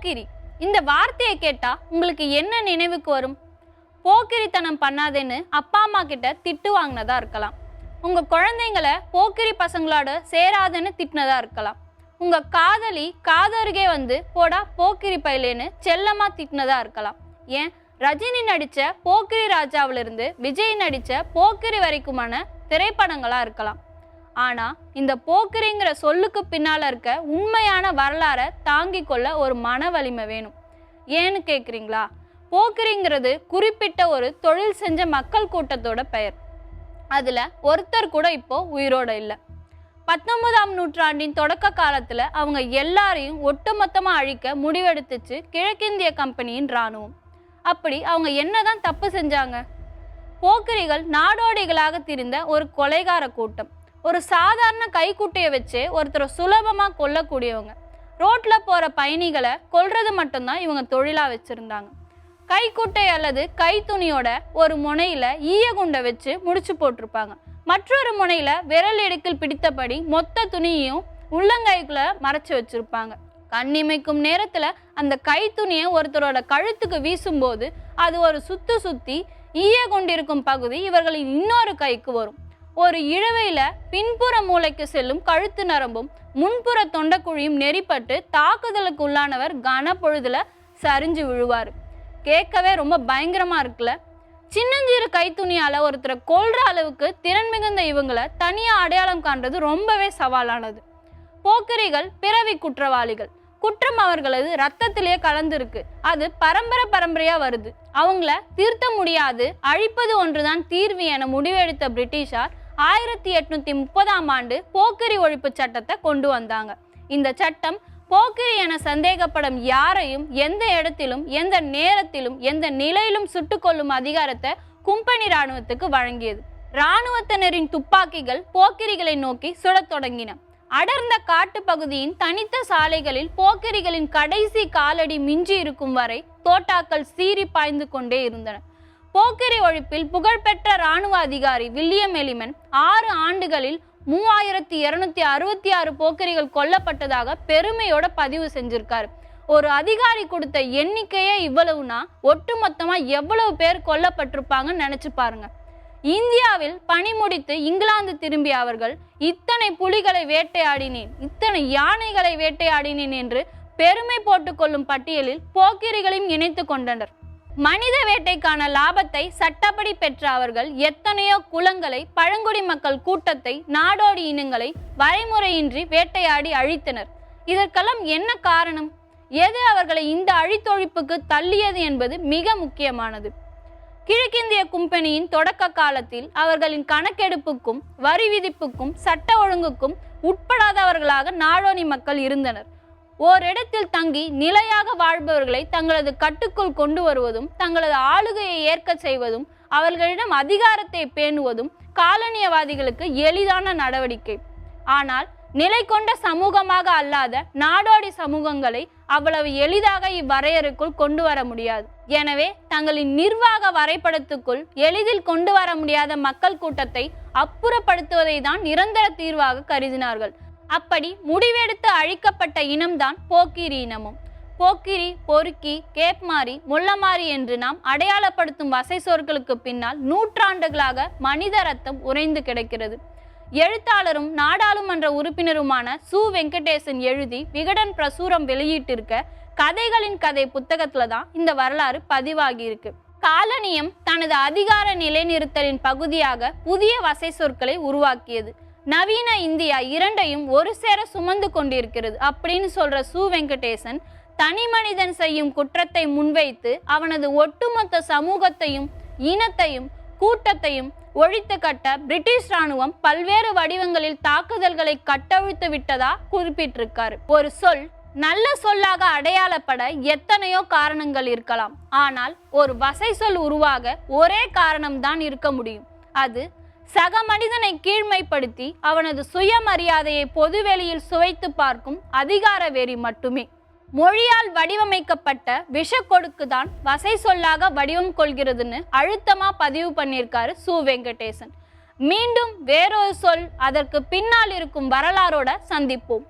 போக்கிரி. இந்த வார்த்தையை கேட்டா உங்களுக்கு என்ன நினைவுக்கு வரும்? போக்கிரித்தனம் பண்ணாதேன்னு அப்பா அம்மா கிட்ட திட்டு வாங்கினதா இருக்கலாம். உங்க குழந்தைங்களை போக்கிரி பசங்களோட சேராதுன்னு திட்டினதா இருக்கலாம். உங்க காதலி காதருகே வந்து போடா போக்கிரி பயிலேன்னு செல்லமா திட்டினதா இருக்கலாம். ஏன்? ரஜினி நடித்த போக்கிரி ராஜாவிலிருந்து விஜய் நடித்த போக்கிரி வரைக்குமான திரைப்படங்களாக இருக்கலாம். ஆனா இந்த போக்குரிங்கிற சொல்லுக்கு பின்னால இருக்க உண்மையான வரலாறை தாங்கிக் கொள்ள ஒரு மன வலிமை வேணும். ஏன்னு கேக்குறீங்களா? போக்குரிங்கிறது குறிப்பிட்ட ஒரு தொழில் செஞ்ச மக்கள் கூட்டத்தோட பெயர். அதுல ஒருத்தர் கூட இப்போ உயிரோட இல்லை. பத்தொன்பதாம் நூற்றாண்டின் தொடக்க காலத்துல அவங்க எல்லாரையும் ஒட்டுமொத்தமா அழிக்க முடிவெடுத்துச்சு கிழக்கிந்திய கம்பெனியின் இராணுவம். அப்படி அவங்க என்னதான் தப்பு செஞ்சாங்க? போக்கிரிகள் நாடோடிகளாக திரிந்த ஒரு கொலைகார கூட்டம். ஒரு சாதாரண கைக்குட்டையை வச்சு ஒருத்தரை சுலபமாக கொல்லக்கூடியவங்க. ரோட்டில் போகிற பயணிகளை கொல்றது மட்டும்தான் இவங்க தொழிலாக வச்சுருந்தாங்க. கைக்குட்டை அல்லது கைத்துணியோட ஒரு முனையில் ஈய குண்டை வச்சு முடிச்சு போட்டிருப்பாங்க. மற்றொரு முனையில் விரல் இடுக்கில் பிடித்தபடி மொத்த துணியையும் உள்ளங்கைக்குள்ளே மறைச்சு வச்சுருப்பாங்க. கண்ணிமைக்கும் நேரத்தில் அந்த கைத்துணியை ஒருத்தரோட கழுத்துக்கு வீசும்போது அது ஒரு சுத்து சுற்றி ஈய கொண்டிருக்கும் பகுதி இவர்களின் இன்னொரு கைக்கு வரும். ஒரு இழவையில் பின்புற மூளைக்கு செல்லும் கழுத்து நரம்பும் முன்புற தொண்டக்குழியும் நெறிப்பட்டு தாக்குதலுக்கு உள்ளானவர் கனப்பொழுதுல சரிஞ்சு விழுவார். கேட்கவே ரொம்ப பயங்கரமா இருக்குல்ல? சின்னஞ்சிறு கைத்துணியால ஒருத்தரை கொள்ற அளவுக்கு திறன் மிகுந்த இவங்களை தனியா அடையாளம் காண்றது ரொம்பவே சவாலானது. போக்கிரிகள் பிறவி குற்றவாளிகள். குற்றம் அவர்களது ரத்தத்திலேயே கலந்துருக்கு. அது பரம்பரை பரம்பரையா வருது. அவங்கள திருத்த முடியாது அழிப்பது ஒன்றுதான் தீர்வு என முடிவெடுத்த பிரிட்டிஷார் ஆயிரத்தி எட்நூத்தி முப்பதாம் ஆண்டு போக்கிரி ஒழிப்பு சட்டத்தை கொண்டு வந்தாங்க. இந்த சட்டம் போக்கிரி என சந்தேகப்படும் யாரையும் எந்த இடத்திலும் எந்த நேரத்திலும் எந்த நிலையிலும் சுட்டுக்கொள்ளும் அதிகாரத்தை கும்பனி ராணுவத்துக்கு வழங்கியது. இராணுவத்தினரின் துப்பாக்கிகள் போக்கிரிகளை நோக்கி சுடத் தொடங்கின. அடர்ந்த காட்டு பகுதியின் தனித்த சாலைகளில் போக்கிரிகளின் கடைசி காலடி மிஞ்சி இருக்கும் வரை தோட்டாக்கள் சீறி பாய்ந்து கொண்டே இருந்தன. போக்கிரி ஒழிப்பில் புகழ்பெற்ற இராணுவ அதிகாரி வில்லியம் எலிமன் ஆறு ஆண்டுகளில் மூவாயிரத்தி இருநூத்தி அறுபத்தி ஆறு போக்கிரிகள் கொல்லப்பட்டதாக பெருமையோட பதிவு செஞ்சிருக்காரு. ஒரு அதிகாரி கொடுத்த எண்ணிக்கையே இவ்வளவுனா ஒட்டுமொத்தமா எவ்வளவு பேர் கொல்லப்பட்டிருப்பாங்கன்னு நினைச்சு பாருங்க. இந்தியாவில் பணி முடித்து இங்கிலாந்து திரும்பிய அவர்கள் இத்தனை புலிகளை வேட்டையாடினேன் இத்தனை யானைகளை வேட்டையாடினேன் என்று பெருமை போட்டுக்கொள்ளும் பட்டியலில் போக்கிரிகளையும் இணைத்து கொண்டனர். மனித வேட்டைக்கான லாபத்தை சட்டப்படி பெற்ற அவர்கள் எத்தனையோ குலங்களை பழங்குடி மக்கள் கூட்டத்தை நாடோடி இனங்களை வரைமுறையின்றி வேட்டையாடி அழித்தனர். இதற்கெல்லாம் என்ன காரணம்? எது அவர்களை இந்த அழித்தொழிப்புக்கு தள்ளியது என்பது மிக முக்கியமானது. கிழக்கிந்திய கும்பெனியின் தொடக்க காலத்தில் அவர்களின் கணக்கெடுப்புக்கும் வரி விதிப்புக்கும் சட்ட ஒழுங்குக்கும் உட்படாதவர்களாக நாடோடி மக்கள் இருந்தனர். ஓரிடத்தில் தங்கி நிலையாக வாழ்பவர்களை தங்களது கட்டுக்குள் கொண்டு வருவதும் தங்களது ஆளுகையை ஏற்க செய்வதும் அவர்களிடம் அதிகாரத்தை பேணுவதும் காலனியவாதிகளுக்கு எளிதான நடவடிக்கை. ஆனால் நிலை கொண்ட சமூகமாக அல்லாத நாடோடி சமூகங்களை அவ்வளவு எளிதாக இவ்வரையறைக்குள் கொண்டு வர முடியாது. எனவே தங்களின் நிர்வாக வரைபடத்துக்குள் எளிதில் கொண்டு வர முடியாத மக்கள் கூட்டத்தை அப்புறப்படுத்துவதை தான் நிரந்தர தீர்வாக கருதினார்கள். அப்படி முடிவெடுத்து அழிக்கப்பட்ட இனம்தான் போக்கிரி இனமும். போக்கிரி பொறுக்கி கேப்மாரி முள்ளமாரி என்று நாம் அடையாளப்படுத்தும் வசை சொற்களுக்கு பின்னால் நூற்றாண்டுகளாக மனித ரத்தம் உறைந்து கிடக்கிறது. எழுத்தாளரும் நாடாளுமன்ற உறுப்பினருமான சு. வெங்கடேசன் எழுதி விகடன் பிரசுரம் வெளியிட்டிருக்க கதைகளின் கதை புத்தகத்துல தான் இந்த வரலாறு பதிவாகியிருக்கு. காலனியம் தனது அதிகார நிலைநிறுத்தலின் பகுதியாக புதிய வசை சொற்களை உருவாக்கியது. நவீன இந்தியா இரண்டையும் ஒரு சேர சுமந்து கொண்டிருக்கிறது அப்படின்னு சொல்ற சு வெங்கடேசன் தனி மனிதன் செய்யும் குற்றத்தை முன்வைத்து அவனது ஒட்டுமொத்த சமூகத்தையும் இனத்தையும் கூட்டத்தையும் ஒழித்து கட்ட பிரிட்டிஷ் ராணுவம் பல்வேறு வடிவங்களில் தாக்குதல்களை கட்டவிழ்த்து விட்டதா குறிப்பிட்டிருக்காரு. ஒரு சொல் நல்ல சொல்லாக அடையாளப்பட எத்தனையோ காரணங்கள் இருக்கலாம். ஆனால் ஒரு வசை சொல் உருவாக ஒரே காரணம்தான் இருக்க முடியும். அது சக மனிதனை கீழ்மைப்படுத்தி அவனது சுயமரியாதையை பொதுவெளியில் சுவைத்து பார்க்கும் அதிகார வெறி மட்டுமே. மொழியால் வடிவமைக்கப்பட்ட விஷக்கொடுக்கு தான் வசை சொல்லாக வடிவம் கொள்கிறதுன்னு அழுத்தமா பதிவு பண்ணியிருக்காரு சு. வெங்கடேசன். மீண்டும் வேறொரு சொல் அதற்கு பின்னால் இருக்கும் வரலாறோட சந்திப்போம்.